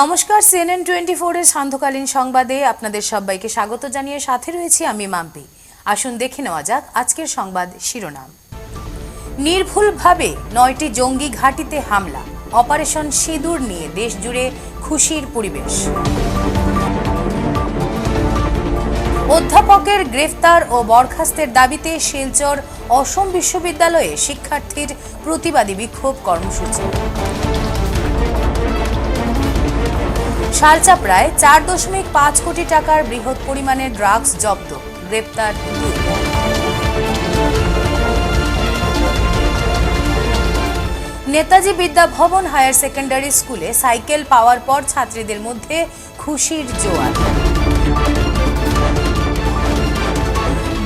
নমস্কার CNN twenty ফোরের সান্ধ্যকালীন সংবাদে আপনাদের সবাইকে স্বাগত জানিয়ে সাথে রয়েছি আমি মাম্পি। আসুন দেখে নেওয়া যাক আজকের সংবাদ শিরোনাম। নির্ভুলভাবে নয়টি জঙ্গি ঘাঁটিতে হামলা, অপারেশন সিঁদুর নিয়ে দেশ জুড়ে খুশির পরিবেশ। অধ্যাপকের গ্রেফতার ও বরখাস্তের দাবিতে শিলচর অসম বিশ্ববিদ্যালয়ে শিক্ষার্থীর প্রতিবাদী বিক্ষোভ কর্মসূচি। শালচাপড়ায় চার দশমিক পাঁচ কোটি টাকার বৃহৎ পরিমাণে ড্রাগস জব্দ, গ্রেপ্তার নেতাজি বিদ্যা ভবন হায়ার সেকেন্ডারি স্কুলে সাইকেল পাওয়ার পর ছাত্রীদের মধ্যে খুশির জোয়ার।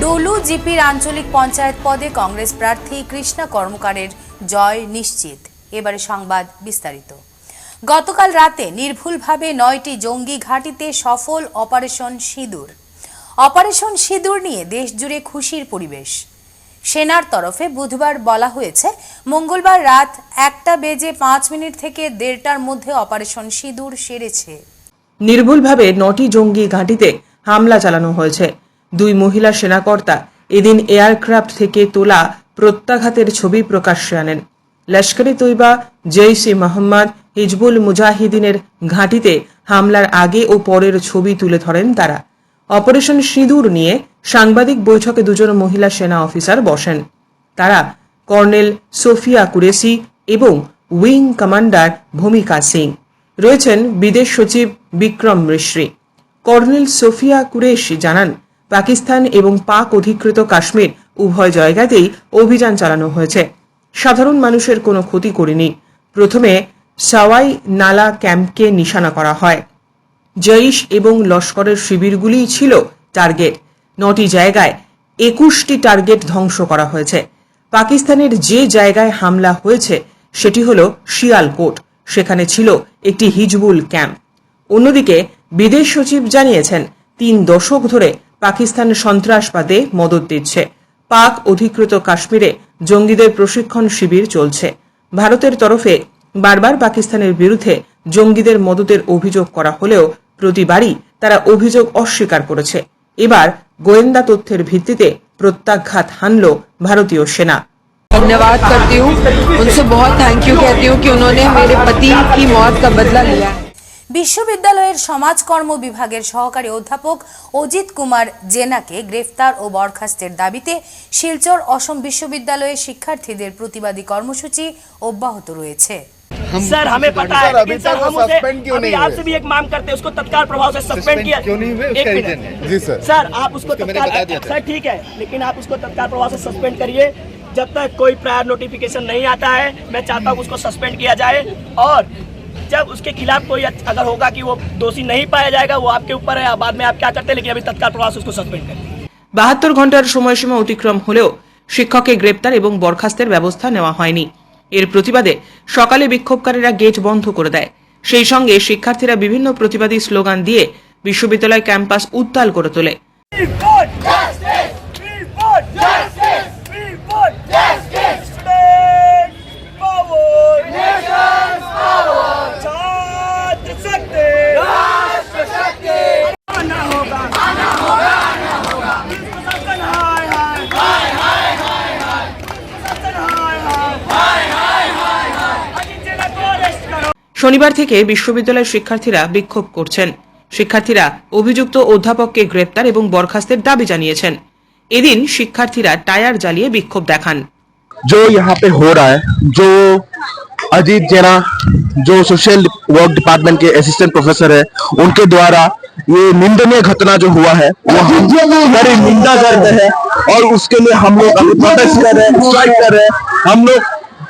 ডলু জিপির আঞ্চলিক পঞ্চায়েত পদে কংগ্রেস প্রার্থী কৃষ্ণা কর্মকারের জয় নিশ্চিত। এবারে সংবাদ বিস্তারিত। গতকাল রাতে নির্ভুলভাবে নয়টি জঙ্গি ঘাঁটিতে সফল অপারেশন সিঁদুর। অপারেশন সিঁদুর নিয়ে দেশ জুড়ে খুশির পরিবেশ। সেনার তরফে বুধবার বলা হয়েছে, মঙ্গলবার রাত একটা বেজে পাঁচ মিনিট থেকে দেড়টার মধ্যে অপারেশন সিঁদুর সেরেছে। নির্ভুলভাবে নটি জঙ্গি ঘাঁটিতে হামলা চালানো হয়েছে। দুই মহিলা সেনাকর্তা এদিন এয়ারক্রাফট থেকে তোলা প্রত্যাঘাতের ছবি প্রকাশ্যে আনেন। লস্করে তৈবা জৈশ ই মোহাম্মদ হিজবুল মুজাহিদিনের ঘাঁটিতে হামলার আগে ও পরের ছবি তুলে ধরেন তারা। অপারেশন সিঁদুর নিয়ে সাংবাদিক বৈঠকে দুজন মহিলা সেনা অফিসার বসেন। তারা কর্নেল সোফিয়া কুরেসি এবং উইং কমান্ডার ভূমিকা সিং। রয়েছেন বিদেশ সচিব বিক্রম মিশ্রী। কর্নেল সোফিয়া কুরেশি জানান, পাকিস্তান এবং পাক অধিকৃত কাশ্মীর উভয় জায়গাতেই অভিযান চালানো হয়েছে। সাধারণ মানুষের কোনো ক্ষতি করেনি। প্রথমে সাওয়াই নালা ক্যাম্পকে নিশানা করা হয়। জৈশ এবং লস্করের শিবিরগুলিই ছিল টার্গেট। নটি জায়গায় একুশটি টার্গেট ধ্বংস করা হয়েছে। পাকিস্তানের যে জায়গায় হামলা হয়েছে, সেটি হল শিয়ালকোট। সেখানে ছিল একটি হিজবুল ক্যাম্প। অন্যদিকে বিদেশ সচিব জানিয়েছেন, তিন দশক ধরে পাকিস্তান সন্ত্রাসবাদে মদত দিচ্ছে। পাক অধিকৃত কাশ্মীরে জঙ্গিদের প্রশিক্ষণ শিবির চলছে। ভারতের তরফে বারবার পাকিস্তানের বিরুদ্ধে জঙ্গিদের মদতের অভিযোগ করা হলেও প্রতিবারই তারা অভিযোগ অস্বীকার করেছে এবার গোয়েন্দা তথ্যের ভিত্তিতে প্রত্যাঘাত হানল ভারতীয় সেনা धन्यवाद करती हूँ उनसे बहुत थैंक यू कहती हूँ कि उन्होंने मेरे पति की मौत का बदला लिया है বিশ্ববিদ্যালয়ের সমাজকর্ম বিভাগের সহকারী অধ্যাপক অজিত কুমার জেনাকে গ্রেফতার ও বরখাস্তের দাবিতে শিলচর অসম বিশ্ববিদ্যালয়ে শিক্ষার্থীদের প্রতিবাদী কর্মসূচি অব্যাহত রয়েছে सर हमें पता सर, है अभी लेकिन सर तक वो हम उसे suspend क्यों अभी नहीं हुए? आपसे भी एक मांग करते हैं उसको तत्काल प्रभाव से सस्पेंड Suspend किया क्यों नहीं हुए? एक उसका मिनट। reason है। जी, सर। सर आप उसको उसको मैंने तत्काल बता दिया था। सर ठीक है लेकिन आप उसको तत्काल प्रभाव से सस्पेंड करिए जब तक कोई प्रायर नोटिफिकेशन नहीं आता है मैं चाहता हूँ उसको सस्पेंड किया जाए और जब उसके खिलाफ कोई अगर होगा कि वो दोषी नहीं पाया जाएगा वो आपके ऊपर है बाद में आप क्या करते हैं लेकिन अभी तत्काल प्रभाव से उसको सस्पेंड करिए বাহাত্তর ঘন্টার সময়সীমা অতিক্রম হলেও শিক্ষকের গ্রেপ্তার এবং বরখাস্তের ব্যবস্থা নেওয়া হয়নি এর প্রতিবাদে সকালে বিক্ষোভকারীরা গেট বন্ধ করে দেয়। সেই সঙ্গে শিক্ষার্থীরা বিভিন্ন প্রতিবাদী স্লোগান দিয়ে বিশ্ববিদ্যালয় ক্যাম্পাস উত্তাল করে তোলে। শনিবার থেকে বিশ্ববিদ্যালয়ের শিক্ষার্থীরা বিক্ষোভ করছেন শিক্ষার্থীরা অভিযুক্ত অধ্যাপককে গ্রেপ্তার এবং বরখাস্তের দাবি জানিয়েছেন এদিন শিক্ষার্থীরা টায়ার জ্বালিয়ে বিক্ষোভ দেখান जो यहाँ पे हो रहा है जो अजीत जेना जो सोशल वर्क डिपार्टमेंट के असिस्टेंट प्रोफेसर है उनके द्वारा ये निंदनीय घटना जो हुआ है वो हम बड़ी निंदा करते हैं और उसके लिए हम लोग अभी प्रोटेस्ट कर रहे हैं स्ट्राइक कर रहे हैं हम लोग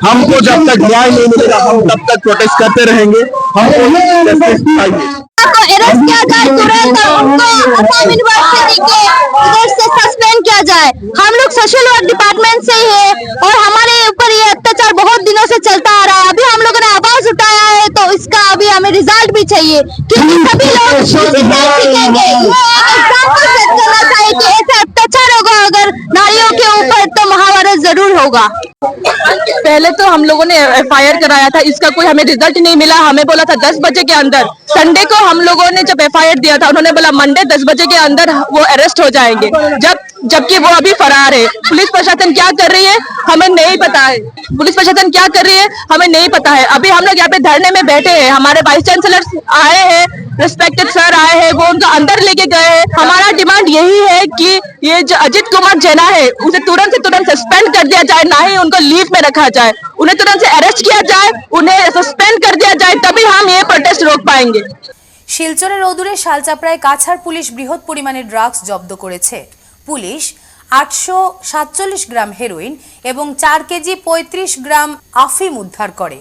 हमको जब तक न्याय नहीं मिलेगा हम तब तक प्रोटेस्ट करते रहेंगे। हमको को अरेस्ट किया जाए तुरंत उनको असम यूनिवर्सिटी के इधर से सस्पेंड किया जाए। हम लोग सोशल वर्क डिपार्टमेंट से ही है और हमारे ऊपर ये अत्याचार बहुत दिनों से चलता आ रहा है। अभी हम लोगों ने आवाज़ उठाया है तो इसका अभी हमें रिज़ल्ट भी चाहिए। क्योंकि सभी लोग करना चाहिए कि ऐसे अत्याचार होगा अगर नारियों के ऊपर तो महाभारत ज़रूर होगा। पहले तो हम लोगों ने एफआईआर कराया था, इसका कोई हमें रिज़ल्ट नहीं मिला, हमें बोला था दस बजे के अंदर। संडे को हम लोगों ने जब एफआईआर दिया था, उन्होंने बोला, मंडे दस बजे के अंदर वो अरेस्ट हो जाएँगे। जब जबकि वो अभी फरार है पुलिस प्रशासन क्या कर रही है हमें नहीं पता है पुलिस प्रशासन क्या कर रही है हमें नहीं पता है अभी हम लोग यहाँ पे धरने में बैठे हैं हमारे वाइस चांसलर आए हैं रिस्पेक्टेड सर आए हैं वो उनको अंदर लेके गए हैं हमारा डिमांड यही है कि ये जो अजित कुमार जेना है उसे तुरंत से तुरंत सस्पेंड कर दिया जाए ना ही उनको लीव में रखा जाए उन्हें तुरंत से अरेस्ट किया जाए उन्हें सस्पेंड कर दिया जाए तभी हम ये प्रोटेस्ट रोक पाएंगे শিলচরের অদূরে শালচাপড়ায় কাছাড় পুলিশ বৃহৎ পরিমাণে ড্রাগস জব্দ করেছে পুলিশ আটশো সাতচল্লিশ গ্রাম হেরোইন এবং চার কেজি পঁয়ত্রিশ গ্রাম আফিম উদ্ধার করে।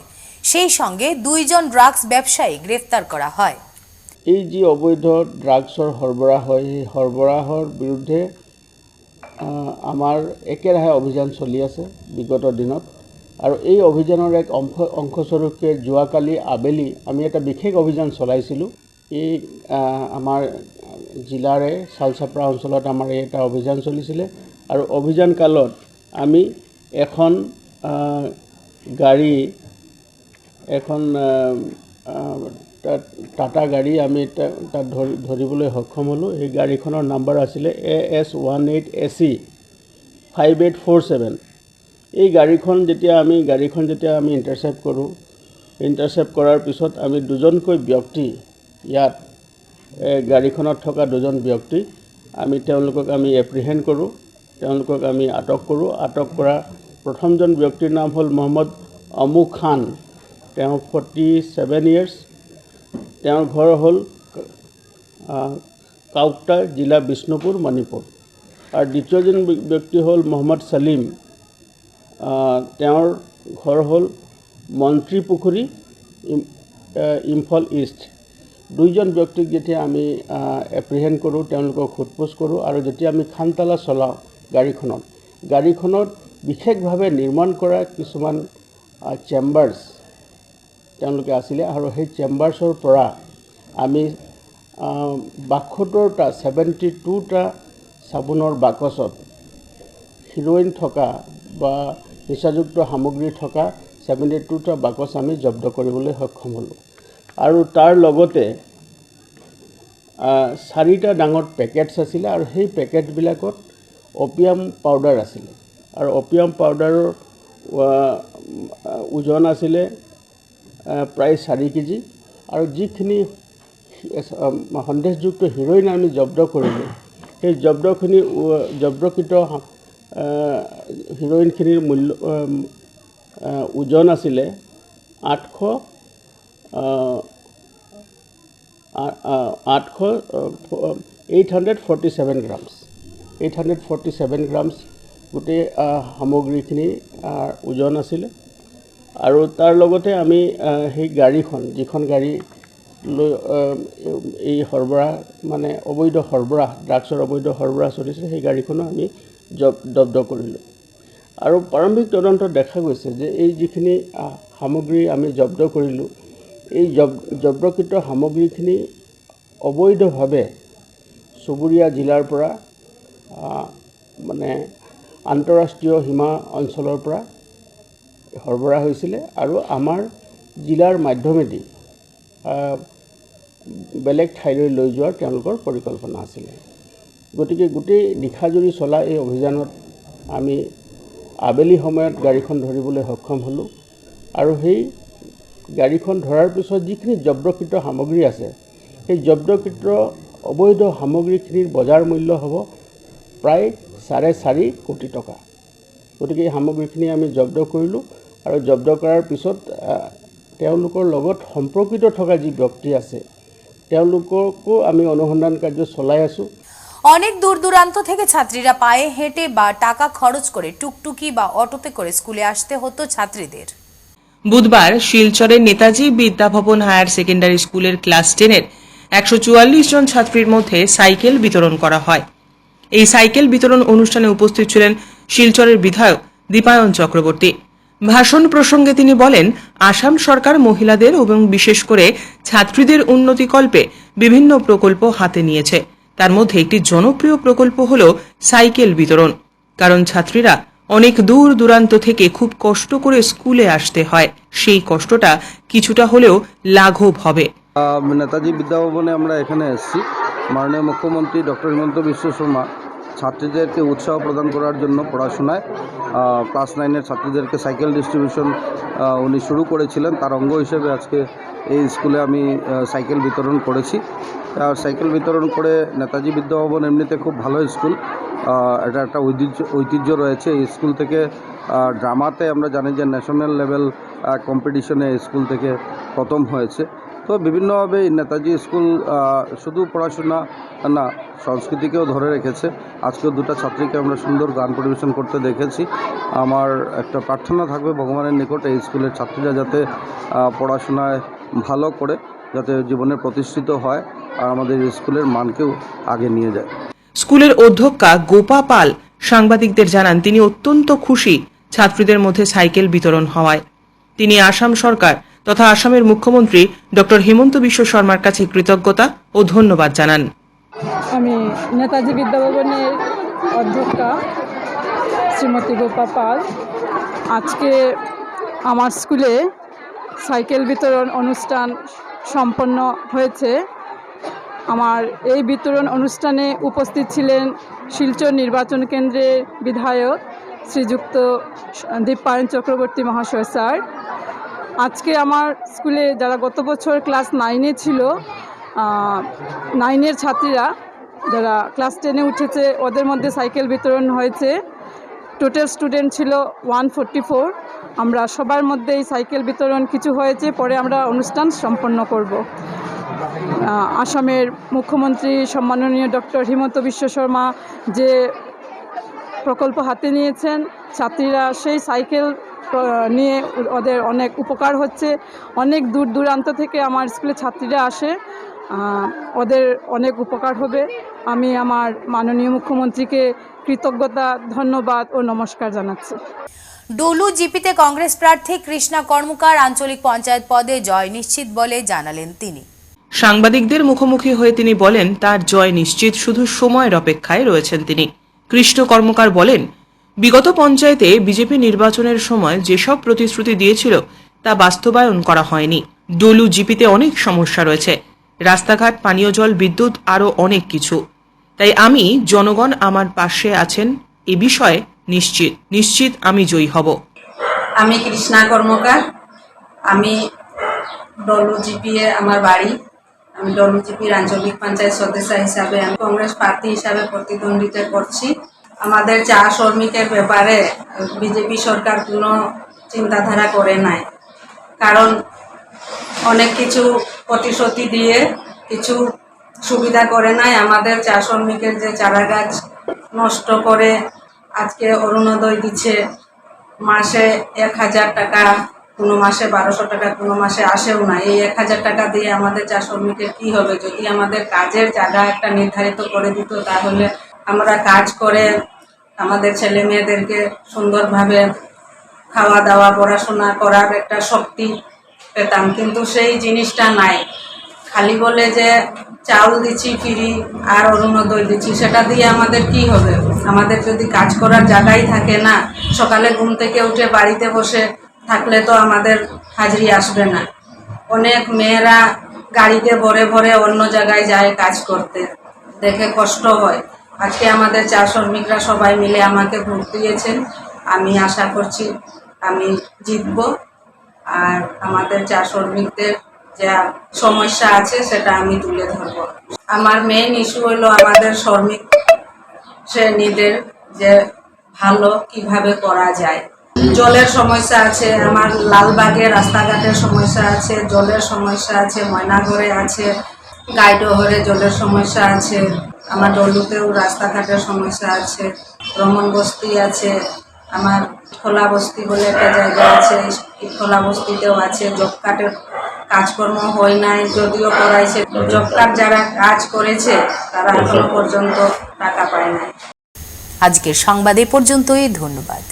সেই সঙ্গে দুইজন ড্রাগস ব্যবসায়ী গ্রেফতার করা হয়। এই যি অবৈধ ড্ৰাগছৰ সৰবৰাহ হয় সেই সৰবৰাহৰ বিৰুদ্ধে আমাৰ একেৰাহে অভিযান চলি আছে বিগত দিনত। আৰু এই অভিযানৰ এক অংশ, অংশস্বৰূপে যোৱাকালি আবেলি আমি এটা বিশেষ অভিযান চলাইছিলোঁ। এই আমাৰ জিলাৰে চালচাপৰা অঞ্চলত আমাৰ এই এটা অভিযান চলিছিলে। আৰু অভিযান কালত আমি এখন গাড়ী এখন টাটা গাড়ী আমি তাত ধৰি ধৰিবলৈ সক্ষম হ'লোঁ। সেই গাড়ীখনৰ নাম্বাৰ আছিলে A S one eight A C five eight four seven. এই গাড়ীখন যেতিয়া আমি গাড়ীখন যেতিয়া আমি ইণ্টাৰচেপ্ট কৰোঁ ইণ্টাৰচেপ্ট কৰাৰ পিছত আমি দুজনকৈ ব্যক্তি ইয়াত গাড়ীখনত থকা দুজন ব্যক্তি আমি তেওঁলোকক আমি এপ্ৰিহেণ্ড কৰোঁ তেওঁলোকক আমি আটক কৰোঁ। আটক কৰা প্ৰথমজন ব্যক্তিৰ নাম হ'ল মহম্মদ অমু খান। তেওঁ ফৰ্টি ছেভেন ইয়েৰ্ছ তেওঁৰ ঘৰ হ'ল কাউকটা জিলা বিষ্ণুপুৰ মণিপুৰ। আৰু দ্বিতীয়জন ব্য- ব্যক্তি হ'ল মহম্মদ আহ, তেওঁৰ ঘৰ হ'ল মন্ত্ৰী পুখুৰী ইম্ফল ইষ্ট। দুইজন ব্যক্তিক যেতিয়া আমি এপ্ৰিহেণ্ড কৰোঁ তেওঁলোকক সোধপোছ কৰোঁ আৰু যেতিয়া আমি খানতালা চলাওঁ গাড়ীখনত গাড়ীখনত বিশেষভাৱে নিৰ্মাণ কৰা কিছুমান চেম্বাৰ্ছ তেওঁলোকে আছিলে আৰু সেই চেম্বাৰ্ছৰ পৰা আমি বাসত্তৰটা ছেভেণ্টি টুটা চাবোনৰ বাকচত হিৰ'ইন থকা বা নিচাযুক্ত সামগ্ৰী থকা ছেভেণ্টি টুটা বাকচ আমি জব্দ কৰিবলৈ সক্ষম হ'লোঁ। আৰু তাৰ লগতে চাৰিটা ডাঙৰ পেকেটছ আছিলে আৰু সেই পেকেটবিলাকত অপিয়াম পাউডাৰ আছিলে। আৰু অপিয়াম পাউডাৰৰ ওজন আছিলে প্ৰায় চাৰি কেজি। আৰু যিখিনি সন্দেহযুক্ত হিৰ'ইন আমি জব্দ কৰিলোঁ সেই জব্দখিনি জব্দকৃত হিৰ'ইনখিনিৰ মূল্য ওজন আছিলে আঠশ আঠশ eight hundred forty seven grams eight hundred forty seven grams গোটেই সামগ্ৰীখিনি ওজন আছিলে। আৰু তাৰ লগতে আমি সেই গাড়ীখন যিখন গাড়ী লৈ এই সৰবৰাহ মানে অবৈধ সৰবৰাহ ড্ৰাগছৰ অবৈধ সৰবৰাহ চলিছে সেই গাড়ীখনো আমি জব জব্দ কৰিলোঁ। আৰু প্ৰাৰম্ভিক তদন্তত দেখা গৈছে যে এই যিখিনি সামগ্ৰী আমি জব্দ কৰিলোঁ এই জব জব্দকৃত সামগ্ৰীখিনি অবৈধভাৱে চুবুৰীয়া জিলাৰ পৰা মানে আন্তঃৰাষ্ট্ৰীয় সীমা অঞ্চলৰ পৰা সৰবৰাহ হৈছিলে আৰু আমাৰ জিলাৰ মাধ্যমেদি বেলেগ ঠাইলৈ লৈ যোৱাৰ তেওঁলোকৰ পৰিকল্পনা আছিলে। গতিকে গোটেই নিশাজুৰি চলা এই অভিযানত আমি আবেলি সময়ত গাড়ীখন ধৰিবলৈ সক্ষম হ'লোঁ আৰু সেই গাড়ীখন ধৰাৰ পিছত যিখিনি জব্দকৃত সামগ্ৰী আছে, সেই জব্দকৃত অবৈধ সামগ্ৰীখিনিৰ বজাৰ মূল্য হ'ব প্ৰায় চাৰে চাৰি কোটি টকা। গতিকে এই সামগ্ৰীখিনি আমি জব্দ কৰিলোঁ আৰু জব্দ কৰাৰ পিছত তেওঁলোকৰ লগত সম্পৰ্কিত থকা যি ব্যক্তি আছে, তেওঁলোককো আমি অনুসন্ধান কাৰ্য চলাই আছোঁ। অনেক দূর দূরান্ত থেকে ছাত্রীরা পায়ে হেঁটে বা টাকা খরচ করে টুকটুকি বা অটোতে করে স্কুলে আসতে হতো ছাত্রীদের। বুধবার শিলচরের নেতাজি বিদ্যাভবন হায়ার সেকেন্ডারি স্কুলের ক্লাস টেনের একশো চুয়াল্লিশ জন ছাত্রীর মধ্যে সাইকেল বিতরণ করা হয়। এই সাইকেল বিতরণ অনুষ্ঠানে উপস্থিত ছিলেন শিলচরের বিধায়ক দীপায়ন চক্রবর্তী। ভাষণ প্রসঙ্গে তিনি বলেন, আসাম সরকার মহিলাদের এবং বিশেষ করে ছাত্রীদের উন্নতিকল্পে বিভিন্ন প্রকল্প হাতে নিয়েছে। তার মধ্যে একটি জনপ্রিয় প্রকল্প হল সাইকেল বিতরণ। কারণ ছাত্রীরা অনেক দূর দূরান্ত থেকে খুব কষ্ট করে স্কুলে আসতে হয়। সেই কষ্টটা কিছুটা হলেও লাঘব হবে। নেতাজি বিদ্যাভবনে আমরা এখানে এসেছি। মাননীয় মুখ্যমন্ত্রী ডক্টর হিমন্ত বিশ্ব শর্মা ছাত্রীদেরকে উৎসাহ প্রদান করার জন্য পড়াশোনায় ক্লাস নাইনের ছাত্রীদেরকে সাইকেল ডিস্ট্রিবিউশন উনি শুরু করেছিলেন। তার অঙ্গ হিসেবে আজকে এই স্কুলে আমি সাইকেল বিতরণ করেছি। আর সাইকেল বিতরণ করে নেতাজি বিদ্যাভবন এমনিতে খুব ভালো স্কুল। এটা একটা ঐতিহ্য ঐতিহ্য রয়েছে। স্কুল থেকে ড্রামাতে আমরা জানি যে ন্যাশনাল লেভেল কম্পিটিশনে স্কুল থেকে প্রথম হয়েছে। তো বিভিন্নভাবে নেতাজি স্কুল শুধু পড়াশোনা না, সংস্কৃতিকেও ধরে রেখেছে। আজকেও দুটো ছাত্রীকে আমরা সুন্দর গান পরিবেশন করতে দেখেছি। আমার একটা প্রার্থনা থাকবে ভগবানের নিকট এই স্কুলের ছাত্রীরা যাতে পড়াশোনায় ভালো করে, যাতে জীবনে প্রতিষ্ঠিত হয় আর আমাদের স্কুলের মানকেও আগে নিয়ে যায়। স্কুলের অধ্যক্ষা গোপা পাল সাংবাদিকদের জানান, তিনি অত্যন্ত খুশি ছাত্রীদের মধ্যে সাইকেল বিতরণ হওয়ায়। তিনি আসাম সরকার তথা আসামের মুখ্যমন্ত্রী ডক্টর হিমন্ত বিশ্ব শর্মার কাছে কৃতজ্ঞতা ও ধন্যবাদ জানান। আমি নেতাজি বিদ্যাভবনের অধ্যক্ষা শ্রীমতী গোপা পাল। আজকে আমার স্কুলে সাইকেল বিতরণ অনুষ্ঠান সম্পন্ন হয়েছে। আমার এই বিতরণ অনুষ্ঠানে উপস্থিত ছিলেন শিলচর নির্বাচন কেন্দ্রের বিধায়ক শ্রীযুক্ত দীপায়ন চক্রবর্তী মহাশয় স্যার। আজকে আমার স্কুলে যারা গত বছর ক্লাস নাইনে ছিল নাইনের ছাত্রীরা যারা ক্লাস টেনে উঠেছে, ওদের মধ্যে সাইকেল বিতরণ হয়েছে। টোটাল স্টুডেন্ট ছিল ওয়ান ফোর আমরা সবার মধ্যে এই সাইকেল বিতরণ কিছু হয়েছে, পরে আমরা অনুষ্ঠান সম্পন্ন করব। আসামের মুখ্যমন্ত্রী সম্মাননীয় ডক্টর হিমন্ত বিশ্ব শর্মা যে প্রকল্প হাতে নিয়েছেন, ছাত্রীরা সেই সাইকেল নিয়ে ওদের অনেক উপকার হচ্ছে। অনেক দূর দূরান্ত থেকে আমার স্কুলে ছাত্রীরা আসে। ওদের অনেক উপকার হবে। আমি আমার মাননীয় মুখ্যমন্ত্রীকে কৃতজ্ঞতা, ধন্যবাদ ও নমস্কার জানাচ্ছি। ডলু জিপিতে কংগ্রেস প্রার্থী কৃষ্ণা কর্মকার আঞ্চলিক পঞ্চায়েত পদে জয় নিশ্চিত বলে জানালেন তিনি। সাংবাদিকদের মুখোমুখি হয়ে তিনি বলেন, তার জয় নিশ্চিত, শুধু সময়ের অপেক্ষায় রয়েছেন তিনি। কৃষ্ণ কর্মকার বলেন, বিগত পঞ্চায়েতে বিজেপি নির্বাচনের সময় যেসব প্রতিশ্রুতি দিয়েছিল, তা বাস্তবায়ন করা হয়নি। ডলু জিপিতে অনেক সমস্যা রয়েছে। রাস্তাঘাট, পানীয় জল, বিদ্যুৎ, আরও অনেক কিছু। তাই আমি, জনগণ আমার পাশে আছেন, এ বিষয়ে নিশ্চিত। নিশ্চিত আমি জয়ী হব। আমি কৃষ্ণা কর্মকার। আমি ডলু জিপিএ আমার বাড়ি। আমি ডলু আঞ্চলিক পঞ্চায়েত সদস্য হিসাবে আমি কংগ্রেস প্রার্থী হিসাবে প্রতিদ্বন্দ্বিতা করছি। আমাদের চা শ্রমিকের ব্যাপারে বিজেপি সরকার কোনো চিন্তাধারা করে নাই। কারণ অনেক কিছু প্রতিশ্রুতি দিয়ে কিছু সুবিধা করে নাই। আমাদের চা শ্রমিকের যে চারা গাছ নষ্ট করে আজকে অরুণোদয় দিচ্ছে, মাসে এক হাজার টাকা কোনো মাসে বারোশো টাকা, কোনো মাসে আসেও না। এই এক হাজার টাকা দিয়ে আমাদের চা শ্রমিকের কী হবে? যদি আমাদের কাজের জায়গা একটা নির্ধারিত করে দিত, তাহলে আমরা কাজ করে আমাদের ছেলে মেয়েদেরকে সুন্দরভাবে খাওয়া দাওয়া, পড়াশোনা করার একটা শক্তি পেতাম। কিন্তু সেই জিনিসটা নাই। খালি বলে যে চাউল দিচ্ছি, ফিরি আর অরুণোদয় দিচ্ছি, সেটা দিয়ে আমাদের কি হবে? আমাদের যদি কাজ করার জায়গাই থাকে না, সকালে ঘুম থেকে উঠে বাড়িতে বসে থাকলে তো আমাদের হাজিরি আসবে না। অনেক মেয়েরা গাড়িতে ভরে ভরে অন্য জায়গায় যায় কাজ করতে। দেখে কষ্ট হয়। আজকে আমাদের চা শ্রমিকরা সবাই মিলে আমাকে ভোট দিয়েছেন। আমি আশা করছি আমি জিতব। আর আমাদের চা শ্রমিকদের যা সমস্যা আছে সেটা আমি তুলে ধরব। আমার মেইন ইস্যু হলো আমাদের শ্রমিক শ্রেণীদের যে ভালো কীভাবে করা যায়। জলের সমস্যা আছে, আমার লালবাগে রাস্তাঘাটের সমস্যা আছে, জলের সমস্যা আছে, ময়নাঘরে আছে, গাইডোহরে জলের সমস্যা আছে, আমার ডলুতেও রাস্তাঘাটের সমস্যা আছে ভ্রমণ বস্তি আছে, আমার খোলা বস্তি বলে একটা জায়গা আছে খোলা বস্তিতেও আছে, জব কার্ডের কাজকর্ম হয় নাই, যদিও করাইছে, জব কার্ড যারা কাজ করেছে, তারা এখনও পর্যন্ত টাকা পায় নাই। আজকের সংবাদ পর্যন্তই, ধন্যবাদ।